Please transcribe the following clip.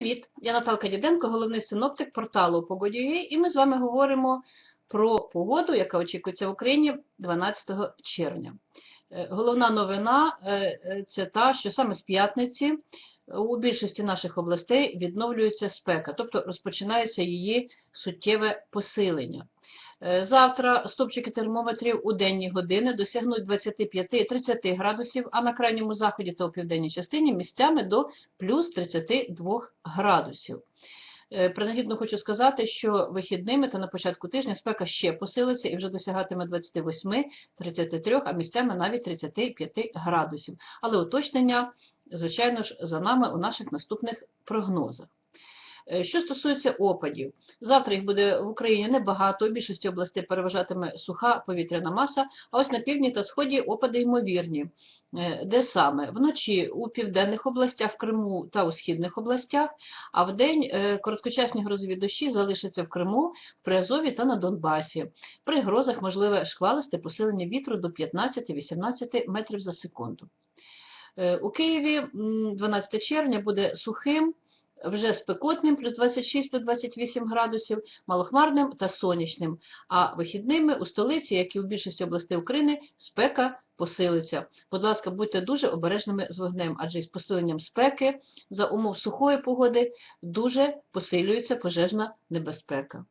Привіт, я Наталка Діденко, головний синоптик порталу Погоді.ua, і ми з вами говоримо про погоду, яка очікується в Україні 12 червня. Е, Головна новина е, е, це та, що саме з п'ятниці у більшості наших областей відновлюється спека, тобто розпочинається її суттєве посилення. Е, Завтра стопчики термометрів у денні години досягнуть 25-30 градусів, а на крайньому заході та у південній частині місцями до плюс 32 градусів. Е, Принагідно хочу сказати, що вихідними та на початку тижня спека ще посилиться і вже досягатиме 28-33, а місцями навіть 35 градусів. Але уточнення, звичайно ж, за нами у наших наступних прогнозах. Е, Що стосується опадів, завтра їх буде в Україні небагато, у більшості областей переважатиме суха повітряна маса, а ось на півдні та сході опади ймовірні. Е, Де саме? Вночі у південних областях, в Криму та у східних областях, а вдень е, короткочасні грозові дощі залишаться в Криму, в Приазові та на Донбасі. При грозах можливе шквалисте посилення вітру до 15-18 метрів за секунду. У Києві 12 червня буде сухим, вже спекотним, плюс 26, плюс 28 градусів, малохмарним та сонячним. А вихідними у столиці, як і у більшості областей України, спека посилиться. Будь ласка, будьте дуже обережними з вогнем, адже із посиленням спеки за умов сухої погоди дуже посилюється пожежна небезпека.